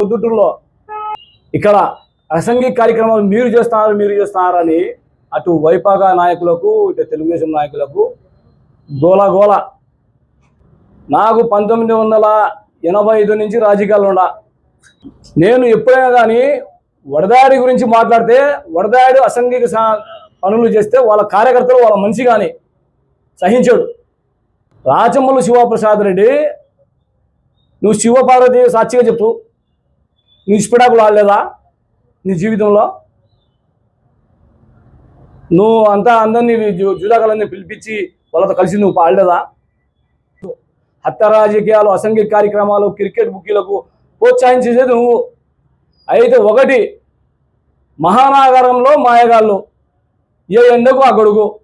పొద్దుటూరులో ఇక్కడ అసంఘిక కార్యక్రమాలు మీరు చేస్తున్నారు మీరు చేస్తున్నారని అటు వైపాగా నాయకులకు ఇటు తెలుగుదేశం నాయకులకు గోల గోల. నాకు పంతొమ్మిది వందల ఎనభై ఐదు నుంచి రాజకీయాలు ఉండ. నేను ఎప్పుడైనా కానీ వడదాడి గురించి మాట్లాడితే వడదాడి అసంఘిక పనులు చేస్తే వాళ్ళ కార్యకర్తలు వాళ్ళ మనిషి కానీ సహించాడు. రాచమ్మలు శివప్రసాద్ రెడ్డి నువ్వు శివపార్వతి సాక్షిగా చెప్తూ నీ ఇష్టపడాకులు ఆడలేదా నీ జీవితంలో? నువ్వు అంతా అందరినీ జు- పిలిపించి వాళ్ళతో కలిసి నువ్వు పాడలేదా? హత్య రాజకీయాలు అసంఘిక కార్యక్రమాలు క్రికెట్ బుక్కీలకు ప్రోత్సహించేది నువ్వు. అయితే ఒకటి మహానగరంలో మాయగాళ్ళు. ఏ ఎండకు ఆ గొడుగు.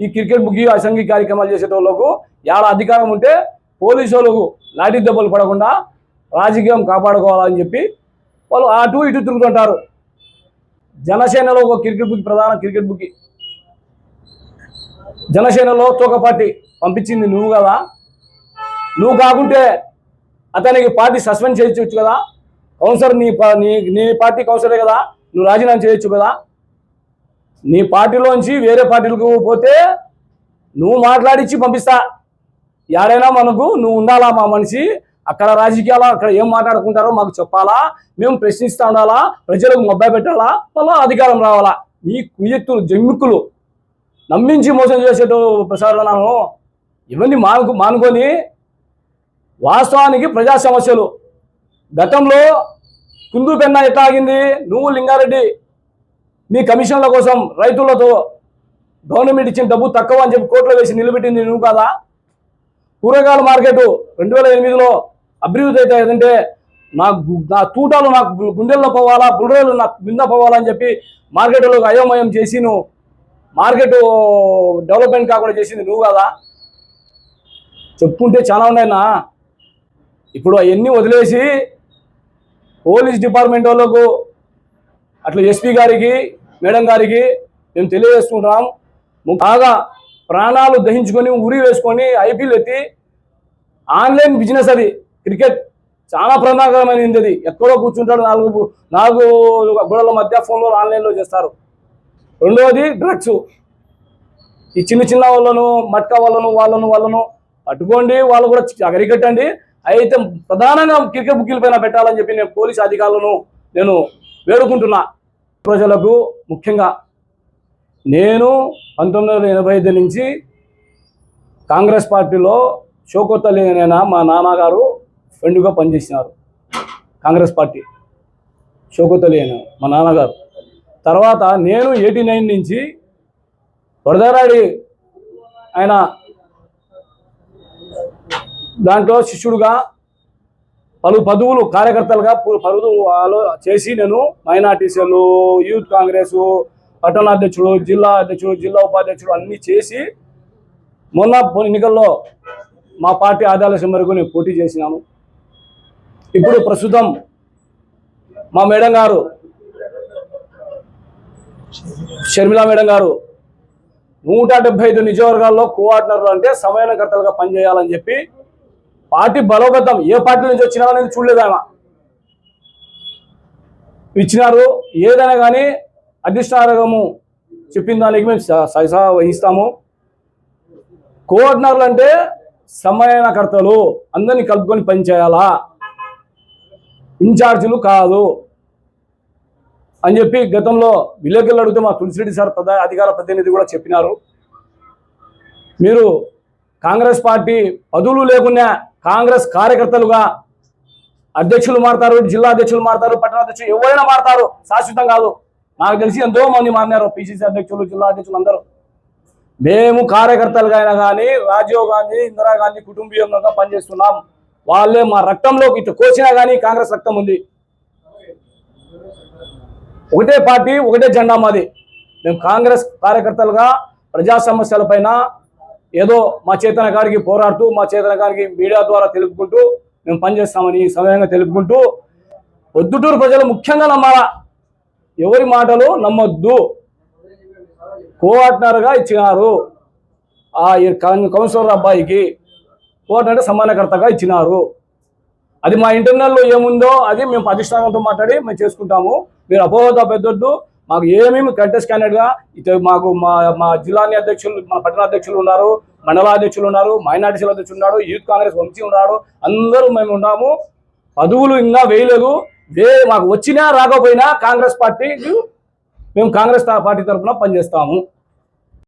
ఈ క్రికెట్ బుక్కి అసంఘిక కార్యక్రమాలు చేసేటోళ్ళకు ఏడ అధికారం ఉంటే పోలీసు వాళ్ళకు లాఠీ దెబ్బలు పడకుండా రాజకీయం కాపాడుకోవాలని చెప్పి వాళ్ళు అటు ఇటు తిరుగుతుంటారు. జనసేనలో ఒక క్రికెట్ బుక్ ప్రధాన క్రికెట్ బుక్ జనసేనలో తోక పార్టీ పంపించింది నువ్వు కదా. నువ్వు కాకుంటే అతనికి పార్టీ సస్పెండ్ చేయొచ్చు కదా. కౌన్సిలర్ నీ నీ నీ పార్టీ కౌన్సిలరే కదా. నువ్వు రాజీనామా చేయొచ్చు కదా. నీ పార్టీలోంచి వేరే పార్టీలకు పోతే నువ్వు మాట్లాడించి పంపిస్తా. ఎడైనా మనకు నువ్వు ఉండాలా మా మనిషి? అక్కడ రాజకీయాలు అక్కడ ఏం మాట్లాడుకుంటారో మాకు చెప్పాలా మేము ప్రశ్నిస్తూ ఉండాలా ప్రజలకు మొబ్బాయి పెట్టాలా మళ్ళా అధికారం రావాలా. ఈ కుయత్తులు జమ్మిక్కులు నమ్మించి మోసం చేసేట ప్రసారణను ఇవన్నీ మానుకు మానుకొని వాస్తవానికి ప్రజా సమస్యలు. గతంలో కుందు పెన్న ఎట్లాగింది నువ్వు లింగారెడ్డి మీ కమిషన్ల కోసం రైతులతో గవర్నమెంట్ ఇచ్చిన డబ్బు తక్కువ అని చెప్పి కోర్టులో వేసి నిలబెట్టింది నువ్వు కదా? కూరగాయల మార్కెట్ రెండు వేల ఎనిమిదిలో అభివృద్ధి అయితే ఏదంటే నా నా తూటాలు నాకు గుండెల్లో పోవాలా బుర్రెలు నాకు మింద పోవాలా అని చెప్పి మార్కెట్లో అయోమయం చేసి నువ్వు మార్కెట్ డెవలప్మెంట్ కాకుండా చేసింది నువ్వు కదా? చెప్పుకుంటే చాలా ఉన్నాయన్నా. ఇప్పుడు అవన్నీ వదిలేసి పోలీస్ డిపార్ట్మెంట్ వాళ్ళకు అట్లా ఎస్పీ గారికి మేడం గారికి మేము తెలియజేసుకుంటున్నాం. బాగా ప్రాణాలు దహించుకొని ఉరి వేసుకొని ఐపీఎల్ ఎత్తి ఆన్లైన్ బిజినెస్ అది. క్రికెట్ చాలా ప్రమాదకరమైనది అది ఎక్కడో కూర్చుంటాడు నాలుగు నాలుగు గొడవల మధ్య ఫోన్లో ఆన్లైన్లో చేస్తారు. రెండవది డ్రగ్స్ ఈ చిన్న చిన్న వాళ్ళను మట్కా వాళ్ళను వాళ్ళను వాళ్ళను పట్టుకోండి వాళ్ళు కూడా అగరికట్టండి అయితే ప్రధానంగా క్రికెట్ బుక్కీల పైన పెట్టాలని చెప్పి నేను పోలీస్ అధికారులను నేను వేడుకుంటున్నా. ప్రజలకు ముఖ్యంగా నేను పంతొమ్మిది వందల ఎనభై ఐదు నుంచి కాంగ్రెస్ పార్టీలో షోకొత్తలేనైనా మా నాన్నగారు ఫ్రెండ్గా పనిచేసినారు. కాంగ్రెస్ పార్టీ. శోకతలేను మా నాన్నగారు. తర్వాత నేను ఎయిటీ నైన్ నుంచి వరదరాడి ఆయన దాంట్లో శిష్యుడుగా పలు పదవులు కార్యకర్తలుగా పు- చేసి నేను మైనార్టీసీలు యూత్ కాంగ్రెస్ పట్టణాధ్యక్షుడు జిల్లా అధ్యక్షుడు జిల్లా ఉపాధ్యక్షుడు అన్నీ చేసి మొన్న ఎన్నికల్లో మా పార్టీ ఆదాలసం వరకు నేను పోటీ చేసినాను. ఇప్పుడు ప్రస్తుతం మా మేడం గారు షర్మిలా మేడం గారు నూట డెబ్బై ఐదు నియోజకవర్గాల్లో కోఆర్డినర్లు అంటే సమయానకర్తలుగా పనిచేయాలని చెప్పి పార్టీ బలోపేతం ఏ పార్టీ నుంచి వచ్చినా అనేది చూడలేదు ఆయన. ఇచ్చినారు ఏదైనా కానీ అధిష్టానకము చెప్పిన దానికి మేము స- సహసా వహిస్తాము. కోఆర్డినర్లు అంటే సమయానకర్తలు అందరినీ కలుపుకొని పనిచేయాలా? ఇన్ఛార్జీలు కాదు అని చెప్పి గతంలో విలేకరులు అడిగితే మా తులసిరెడ్డి సార్ ప్రధా అధికార ప్రతినిధి కూడా చెప్పినారు. మీరు కాంగ్రెస్ పార్టీ పదవులు లేకుండా కాంగ్రెస్ కార్యకర్తలుగా అధ్యక్షులు మారుతారు జిల్లా అధ్యక్షులు మారుతారు పట్టణాధ్యక్షులు ఎవరైనా మారుతారు శాశ్వతం కాదు. నాకు తెలిసి ఎంతో మంది మారినారు పిసిసి అధ్యక్షులు జిల్లా అధ్యక్షులు అందరూ. మేము కార్యకర్తలుగా అయినా కానీ రాజీవ్ గాంధీ ఇందిరాగాంధీ కుటుంబీయంగా పనిచేస్తున్నాం. వాళ్ళే మా రక్తంలో ఇటు కోసినా కానీ కాంగ్రెస్ రక్తం ఉంది. ఒకటే పార్టీ ఒకటే జెండా మాది. మేము కాంగ్రెస్ కార్యకర్తలుగా ప్రజా సమస్యలపైన ఏదో మా చేతన గారికి పోరాడుతూ మా చేతన గారికి మీడియా ద్వారా తెలుపుకుంటూ మేము పనిచేస్తామని ఈ సమయంగా తెలుపుకుంటూ పొద్దుటూరు ప్రజలు ముఖ్యంగా నమ్మాలా? ఎవరి మాటలు నమ్మొద్దు. కోఆర్డినర్గా ఇచ్చినారు. ఆ కౌన్సిలర్ అబ్బాయికి ఓటంటే సమానకర్తగా ఇచ్చినారు. అది మా ఇంటర్నల్లో ఏముందో అది మేము అధిష్టానంతో మాట్లాడి మేము చేసుకుంటాము. మీరు అపోహత పెద్దొద్దు. మాకు ఏమేమి కంటెస్ట్ క్యాండిడేట్గా ఇటు మాకు మా మా జిల్లాని అధ్యక్షులు మా పట్టణ అధ్యక్షులు ఉన్నారు మండల అధ్యక్షులు ఉన్నారు మైనార్టీసీల అధ్యక్షులు ఉన్నాడు యూత్ కాంగ్రెస్ వంశీ ఉన్నాడు అందరూ మేము ఉన్నాము. పదవులు ఇంకా వేయలేదు. వే మాకు వచ్చినా రాకపోయినా కాంగ్రెస్ పార్టీ మేము కాంగ్రెస్ పార్టీ తరఫున పనిచేస్తాము.